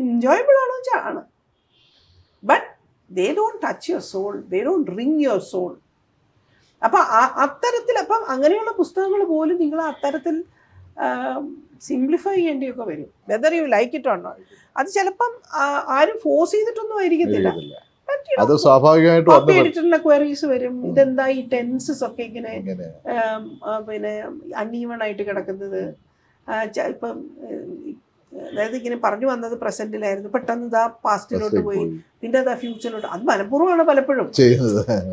Enjoyable ആണോ വെച്ചാൽ ആണ്. But they don't touch your soul they don't ring your soul അപ്പം അത്തരത്തിൽ അപ്പം അങ്ങനെയുള്ള പുസ്തകങ്ങൾ പോലും നിങ്ങൾ അത്തരത്തിൽ സിംപ്ലിഫൈ ചെയ്യേണ്ടിയൊക്കെ വരും. വെദർ യു ലൈക്ക് ഇറ്റ് ഉണ്ടോ അത് ചിലപ്പം ആരും ഫോഴ്സ് ചെയ്തിട്ടൊന്നും ആയിരിക്കത്തില്ല. അത് സ്വാഭാവികമായിട്ടും എഡിറ്ററിന്റെ ക്വയറീസ് വരും. ഇതെന്താ ഈ ടെൻസസ് ഒക്കെ ഇങ്ങനെ പിന്നെ അൺഈവൺ ആയിട്ട് കിടക്കുന്നത് ഇപ്പം അതായത് ഇങ്ങനെ പറഞ്ഞു വന്നത് പ്രസന്റിലായിരുന്നു പെട്ടെന്ന് ഇതാ പാസ്റ്റിലോട്ട് പോയി. പിന്നെ അതാ ഫ്യൂച്ചറിലോട്ട് അത് മനഃപൂർവമാണ് പലപ്പോഴും.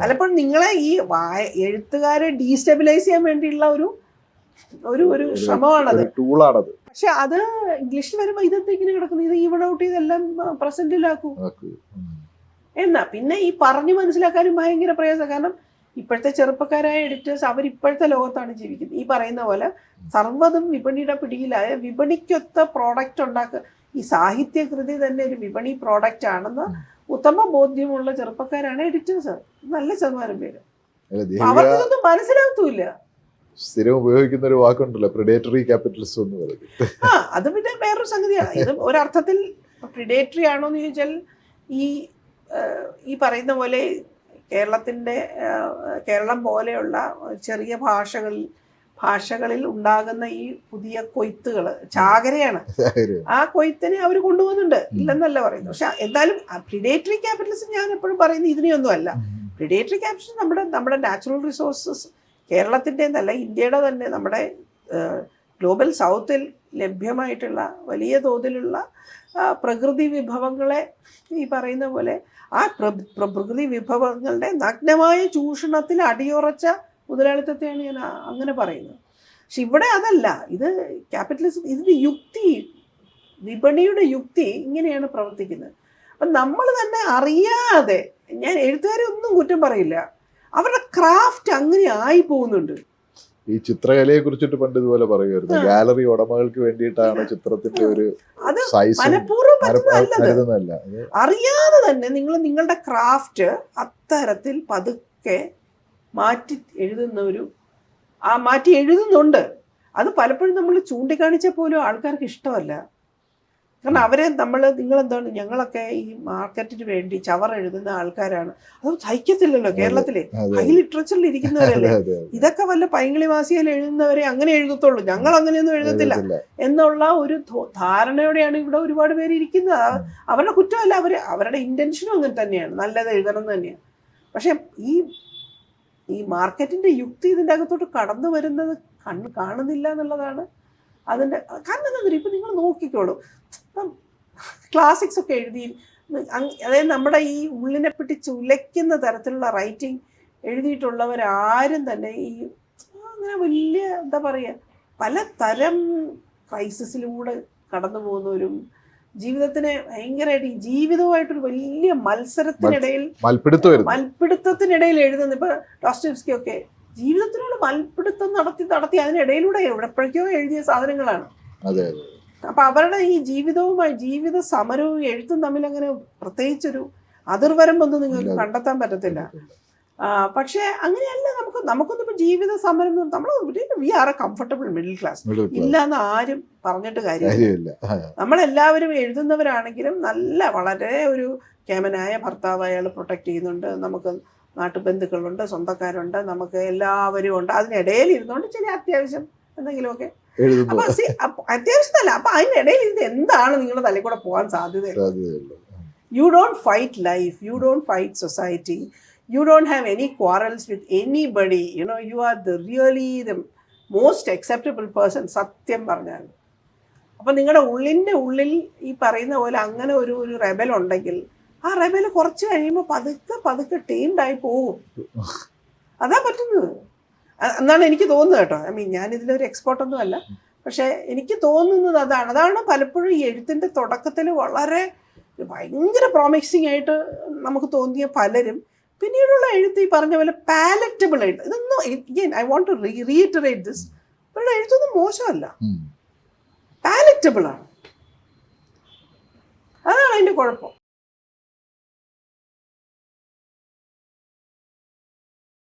പലപ്പോഴും നിങ്ങളെ ഈ വായ എഴുത്തുകാരെ ഡീസ്റ്റെബിലൈസ് ചെയ്യാൻ വേണ്ടിയുള്ള ഒരു ഒരു ഒരു ശ്രമമാണത്. ടൂളാണത് പക്ഷെ അത് ഇംഗ്ലീഷിൽ വരുമ്പോൾ ഇതെന്താ ഇങ്ങനെ കിടക്കുന്നത് ഇത് ഈവൺ ഔട്ട് ചെയ്തെല്ലാം പ്രസന്റിലാക്കൂ. എന്നാ പിന്നെ ഈ പറഞ്ഞു മനസ്സിലാക്കാനും ഭയങ്കര പ്രയാസം കാരണം ഇപ്പോഴത്തെ ചെറുപ്പക്കാരായ എഡിറ്റേഴ്സ് അവർ ഇപ്പോഴത്തെ ലോകത്താണ് ജീവിക്കുന്നത്. ഈ പറയുന്ന പോലെ സർവതും വിപണിയുടെ പിടിയിലായ വിപണിക്കൊത്ത പ്രോഡക്റ്റ് ഉണ്ടാക്കുക. ഈ സാഹിത്യകൃതി തന്നെ ഒരു വിപണി പ്രോഡക്റ്റ് ആണെന്ന് ഉത്തമ ബോധ്യമുള്ള ചെറുപ്പക്കാരാണ് എഡിറ്റേഴ്സ് നല്ല ശതമാനം പേര്. അവർക്കൊന്നും മനസ്സിലാകത്തുമില്ല സ്ഥിരം ഉപയോഗിക്കുന്ന ഒരു വാക്കുണ്ടല്ലോ പ്രിഡേറ്ററി ക്യാപിറ്റലിസം എന്ന് പറയുന്നത്. ആ അത് പിന്നെ വേറൊരു സംഗതിയാണ്. ഇത് ഒരർത്ഥത്തിൽ പ്രിഡേറ്ററി ആണോ എന്ന് ചോദിച്ചാൽ ഈ ഈ പറയുന്ന പോലെ കേരളത്തിന്റെ കേരളം പോലെയുള്ള ചെറിയ ഭാഷകളിൽ ഭാഷകളിൽ ഉണ്ടാകുന്ന ഈ പുതിയ കൊയ്ത്തുകൾ ചാകരയാണ്. ആ കൊയ്ത്തിനെ അവർ കൊണ്ടുപോകുന്നുണ്ട് ഇല്ലെന്നല്ല പറയുന്നത്. പക്ഷെ എന്തായാലും പ്രിഡേറ്ററി ക്യാപിറ്റലിസം ഞാൻ എപ്പോഴും പറയുന്നത് ഇതിനെയൊന്നും അല്ല പ്രിഡേറ്ററി ക്യാപിറ്റലിസം നമ്മുടെ നമ്മുടെ നാച്ചുറൽ റിസോഴ്സസ് കേരളത്തിന്റെ എന്നല്ല ഇന്ത്യയുടെ തന്നെ നമ്മുടെ ഗ്ലോബൽ സൗത്തിൽ ലഭ്യമായിട്ടുള്ള വലിയ തോതിലുള്ള പ്രകൃതി വിഭവങ്ങളെ ഈ പറയുന്ന പോലെ ആ പ്ര- പ്ര- പ്രകൃതി വിഭവങ്ങളുടെ നഗ്നമായ ചൂഷണത്തിൽ അടിയുറച്ച മുതലാളിത്തത്തെയാണ് ഞാൻ അങ്ങനെ പറയുന്നത്. പക്ഷെ ഇവിടെ അതല്ല. ഇത് ക്യാപിറ്റലിസം ഇതിന്റെ യുക്തി വിപണിയുടെ യുക്തി ഇങ്ങനെയാണ് പ്രവർത്തിക്കുന്നത്. അപ്പം നമ്മൾ തന്നെ അറിയാതെ ഞാൻ എഴുത്തുകാരെ ഒന്നും കുറ്റം പറയില്ല. അവരുടെ ക്രാഫ്റ്റ് അങ്ങനെ ആയി പോകുന്നുണ്ട്. ഈ ചിത്രകലയെ കുറിച്ചിട്ട് പണ്ട് ഇതുപോലെ പറയുമായിരുന്നു. ഗാലറി ഉടമകൾക്ക് വേണ്ടിയിട്ടാണ് ചിത്രത്തിന്റെ ഒരു സൈസ് കരുതുന്നതല്ല അറിയാതെ തന്നെ നിങ്ങൾ നിങ്ങളുടെ ക്രാഫ്റ്റ് അത്തരത്തിൽ പതുക്കെ മാറ്റി എഴുതുന്ന ഒരു ആ മാറ്റി എഴുതുന്നുണ്ട്. അത് പലപ്പോഴും നമ്മൾ ചൂണ്ടിക്കാണിച്ച പോലും ആൾക്കാർക്ക് ഇഷ്ടമല്ല. കാരണം അവരെ നമ്മൾ നിങ്ങളെന്താണ് ഞങ്ങളൊക്കെ ഈ മാർക്കറ്റിന് വേണ്ടി ചവർ എഴുതുന്ന ആൾക്കാരാണ്. അത് സഹിക്കത്തില്ലല്ലോ കേരളത്തിലെ. ഹൈ ലിറ്ററേച്ചറിൽ ഇരിക്കുന്നവരല്ലേ? ഇതൊക്കെ വല്ല പൈങ്കിളി വാസിയിൽ എഴുതുന്നവരെ അങ്ങനെ എഴുതത്തുള്ളൂ. ഞങ്ങൾ അങ്ങനെയൊന്നും എഴുതത്തില്ല. എന്നുള്ള ഒരു ധാരണയോടെയാണ് ഇവിടെ ഒരുപാട് പേര് ഇരിക്കുന്നത്. അവരുടെ കുറ്റമല്ല അവർ അവരുടെ ഇന്റൻഷനും അങ്ങനെ തന്നെയാണ്. നല്ലത് എഴുതണം എന്ന് തന്നെയാണ്. പക്ഷെ ഈ ഈ മാർക്കറ്റിന്റെ യുക്തി ഇതിന്റെ അകത്തോട്ട് കടന്നു വരുന്നത് കണ്ണ് കാണുന്നില്ല എന്നുള്ളതാണ് അതിന്റെ കാരണം എന്താ ഇപ്പം നിങ്ങൾ നോക്കിക്കോളൂ. ഇപ്പം ക്ലാസിക്സ് ഒക്കെ എഴുതി അതായത് നമ്മുടെ ഈ ഉള്ളിനെ പിടിച്ച് ഉലയ്ക്കുന്ന തരത്തിലുള്ള റൈറ്റിംഗ് എഴുതിയിട്ടുള്ളവരാരും തന്നെ ഈ അങ്ങനെ വലിയ എന്താ പറയുക പലതരം ക്രൈസിസിലൂടെ കടന്നു പോകുന്നവരും ജീവിതത്തിനെ ഭയങ്കരമായിട്ട് ഈ ജീവിതവുമായിട്ടൊരു വലിയ മത്സരത്തിനിടയിൽ മൽപിടുത്തത്തിനിടയിൽ എഴുതുന്ന ഇപ്പൊ ഡോസ്റ്റോവ്സ്കി ഒക്കെ ജീവിതത്തിനോട് മൽപിടുത്തം നടത്തി നടത്തി അതിനിടയിലൂടെ എവിടെപ്പോഴേക്കോ എഴുതിയ സാധനങ്ങളാണ്. അപ്പൊ അവരുടെ ഈ ജീവിതവുമായി ജീവിത സമരവും എഴുത്തും തമ്മിൽ അങ്ങനെ പ്രത്യേകിച്ചൊരു ഒന്നും നിങ്ങൾക്ക് കണ്ടെത്താൻ പറ്റത്തില്ല. പക്ഷേ അങ്ങനെയല്ല നമുക്ക് നമുക്കൊന്നും ഇപ്പൊ ജീവിത സമരം നമ്മൾ we are a comfortable middle class Middle ഇല്ല എന്ന് ആരും പറഞ്ഞിട്ട് കാര്യമില്ല. നമ്മളെല്ലാവരും എഴുതുന്നവരാണെങ്കിലും നല്ല വളരെ ഒരു കേമനായ ഭർത്താവ് അയാൾ പ്രൊട്ടക്ട് ചെയ്യുന്നുണ്ട്. നമുക്ക് നാട്ടുബന്ധുക്കളുണ്ട് സ്വന്തക്കാരുണ്ട് നമുക്ക് എല്ലാവരും ഉണ്ട് അതിനിടയിൽ ഇരുന്നുകൊണ്ട് ചില അത്യാവശ്യം എന്തെങ്കിലുമൊക്കെ. അപ്പൊ അത്യാവശ്യമല്ല അപ്പൊ അതിനിടയിൽ ഇത് എന്താണ് നിങ്ങളുടെ തലയിൽ കൂടെ പോകാൻ സാധ്യത you don't fight life you don't fight society you don't have any quarrels with anybody you know you are the really the most acceptable person സത്യം പറഞ്ഞാൽ. അപ്പം നിങ്ങളുടെ ഉള്ളിന്റെ ഉള്ളിൽ ഈ പറയുന്ന പോലെ അങ്ങനെ ഒരു ഒരു റെബൽ ഉണ്ടെങ്കിൽ ആ റെബൽ കുറച്ച് കഴിയുമ്പോൾ പതുക്കെ പതുക്കെ ടീംഡായി പോകും. അതാ പറ്റുന്നത്. എന്നാണ് എനിക്ക് തോന്നുന്നത് കേട്ടോ. ഐ മീൻ ഞാനിതിലൊരു എക്സ്പേർട്ടൊന്നും അല്ല. പക്ഷേ എനിക്ക് തോന്നുന്നത് അതാണ്. അതാണ് പലപ്പോഴും ഈ എഴുത്തിന്റെ തുടക്കത്തിൽ വളരെ ഭയങ്കര പ്രോമിസിങ് ആയിട്ട് നമുക്ക് തോന്നിയ പലരും. പിന്നീടുള്ള എഴുത്ത് ഈ പറഞ്ഞ പോലെ പാലറ്റബിൾ എഴുത്ത്. ഇതൊന്നും I want to reiterate this ഇവരുടെ എഴുത്തൊന്നും മോശമല്ല. പാലറ്റബിൾ ആണ്. അതാണ് അതിന്റെ കുഴപ്പം.